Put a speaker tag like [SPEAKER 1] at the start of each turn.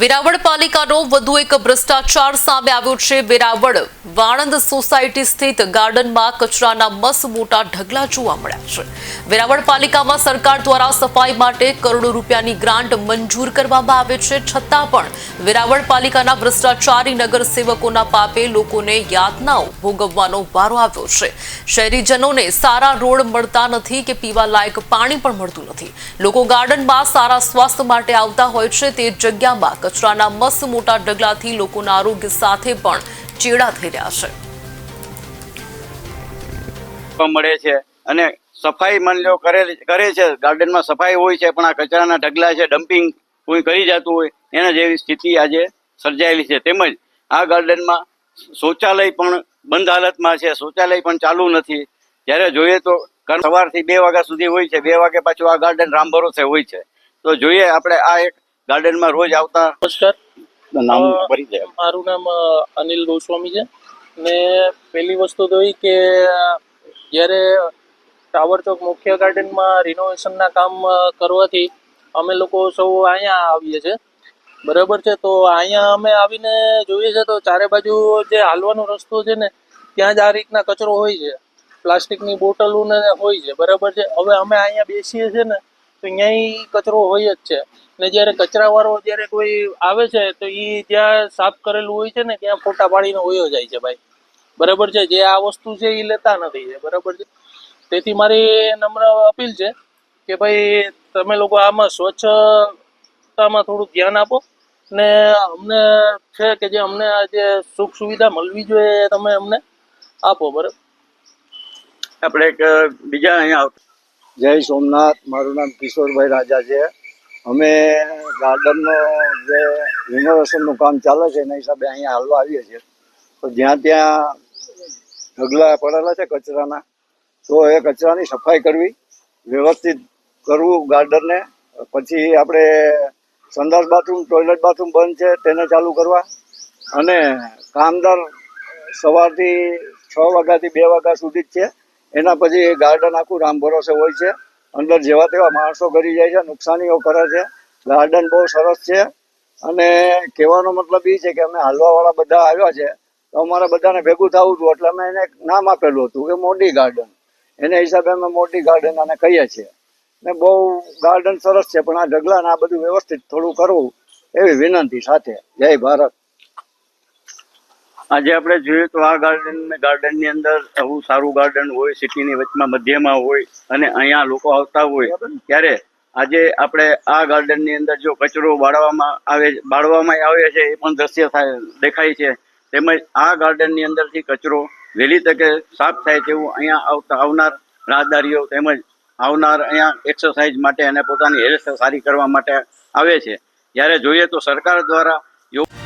[SPEAKER 1] વેરાવળ પાલિકાનો વધુ એક ભ્રષ્ટાચાર સામે આવ્યો છે. વેરાવળ વાણંદ સોસાયટી સ્થિત ગાર્ડનમાં કચરાના મસ મોટા ઢગલા જોવા મળ્યા છે. વેરાવળ પાલિકામાં સરકાર દ્વારા સફાઈ માટે કરોડો રૂપિયાની ગ્રાન્ટ મંજૂર કરવામાં આવે છે. છતાં પણ વેરાવળ પાલિકાના ભ્રષ્ટાચારી નગરસેવકોના પાપે લોકોને યાતનાઓ ભોગવવાનો વારો આવ્યો છે. શહેરીજનોને સારા રોડ મળતા નથી કે પીવા લાયક પાણી પણ મળતું નથી. લોકો ગાર્ડનમાં સારા સ્વાસ્થ્ય માટે આવતા હોય છે. તે જગ્યામાં કચરાના મસ્ત મોટા ઢગલાથી લોકોના આરોગ્ય સાથે પણ ચેડા થઈ રહ્યા છે.
[SPEAKER 2] મળે છે અને સફાઈ માની લો કરે છે. ગાર્ડનમાં સફાઈ હોય છે, પણ આ કચરાના ઢગલા છે, ડમ્પિંગ કોઈ કરી જતું હોય, એના જેવી સ્થિતિ આજે સર્જાયેલી છે. તેમજ આ ગાર્ડનમાં શૌચાલય પણ બંધ હાલતમાં છે. શૌચાલય પણ ચાલુ નથી. જ્યારે જોઈએ તો સવારથી બે વાગ્યા સુધી હોય છે. બે વાગે પાછું આ ગાર્ડન રામ ભરોસે હોય છે. તો જોઈએ આપણે આ એક ગાર્ડનમાં રોજ આવતા
[SPEAKER 3] નમસ્કાર.
[SPEAKER 2] નામ પરિચય.
[SPEAKER 3] મારું નામ અનિલ ગોસ્વામી છે. ને પહેલી વસ્તુ તો એ કે જ્યારે ટાવર ચોક મુખ્ય ગાર્ડનમાં રિનોવેશનના કામ કરવાથી અમે લોકો સૌ અહીંયા આવીએ છીએ. બરાબર છે? તો અહીંયા અમે આવીને જોઈએ છે તો ચારે બાજુ જે હાલવાનો રસ્તો છે ને ત્યાં જ આ રીતના કચરો હોય છે. પ્લાસ્ટિકની બોટલો ને હોય છે. બરાબર છે? હવે અમે અહીંયા બેસીએ છીએ ને તો અહીંયા કચરો હોય જ છે. ને જ્યારે કચરાવાળો જ્યારે કોઈ આવે છે, તો એ જ્યાં સાફ કરેલું હોય છે ને, ત્યાં ફોટા પાડીને હોયો જાય છે ભાઈ. બરાબર છે? જે આ વસ્તુ છે એ લેતા નથી છે બરાબર છે? તેથી મારી નમ્ર અપીલ છે કે ભાઈ, તમે લોકો આમાં સ્વચ્છતામાં થોડુંક ધ્યાન આપો. ને અમને છે કે જે અમને આ જે સુખ સુવિધા મળવી જોઈએ તમે અમને આપો, બરાબર?
[SPEAKER 2] આપણે એક બીજા અહીંયા
[SPEAKER 4] જય સોમનાથ, મારું નામ કિશોરભાઈ રાજા છે. અમે ગાર્ડનનો જે રિનોવેશનનું કામ ચાલે છે, એના હિસાબે અહીંયા હાલવા આવીએ છીએ. તો જ્યાં ત્યાં ઢગલા પડેલા છે કચરાના, તો એ કચરાની સફાઈ કરવી, વ્યવસ્થિત કરવું ગાર્ડનને. પછી આપણે સંડાસ બાથરૂમ, ટોયલેટ બાથરૂમ બંધ છે, તેને ચાલુ કરવા. અને કામદાર સવારથી છ વાગ્યાથી બે વાગ્યા સુધી જ છે. એના પછી એ ગાર્ડન આખું રામ ભરોસે હોય છે. અંદર જેવા તેવા માણસો કરી જાય છે, નુકસાનીઓ કરે છે. ગાર્ડન બહુ સરસ છે. અને કહેવાનો મતલબ એ છે કે અમે હાલવાવાળા બધા આવ્યા છે, તો અમારે બધાને ભેગું થવું હતું, એટલે અમે એને નામ આપેલું હતું કે મોડી ગાર્ડન. એને હિસાબે અમે મોડી ગાર્ડન આને કહીએ છીએ. ને બહુ ગાર્ડન સરસ છે, પણ આ ઢગલા ને આ બધું વ્યવસ્થિત થોડું કરવું એવી વિનંતી સાથે. જય ભારત.
[SPEAKER 2] આજે આપણે જોઈએ તો આ ગાર્ડન ગાર્ડનની અંદર આવું સારું ગાર્ડન હોય સિટીની વચમાં મધ્યમાં હોય અને અહીંયા લોકો આવતા હોય, ત્યારે આજે આપણે આ ગાર્ડનની અંદર જો કચરો બાળવામાં આવે બાળવામાં આવે છે, એ પણ દ્રશ્ય થાય, દેખાય છે. તેમજ આ ગાર્ડનની અંદરથી કચરો વહેલી તકે સાફ થાય તેવું અહીંયા આવતા, આવનાર રાહદારીઓ તેમજ આવનાર અહીંયા એક્સરસાઇઝ માટે અને પોતાની હેલ્થ સારી કરવા માટે આવે છે. જ્યારે જોઈએ તો સરકાર દ્વારા યોગ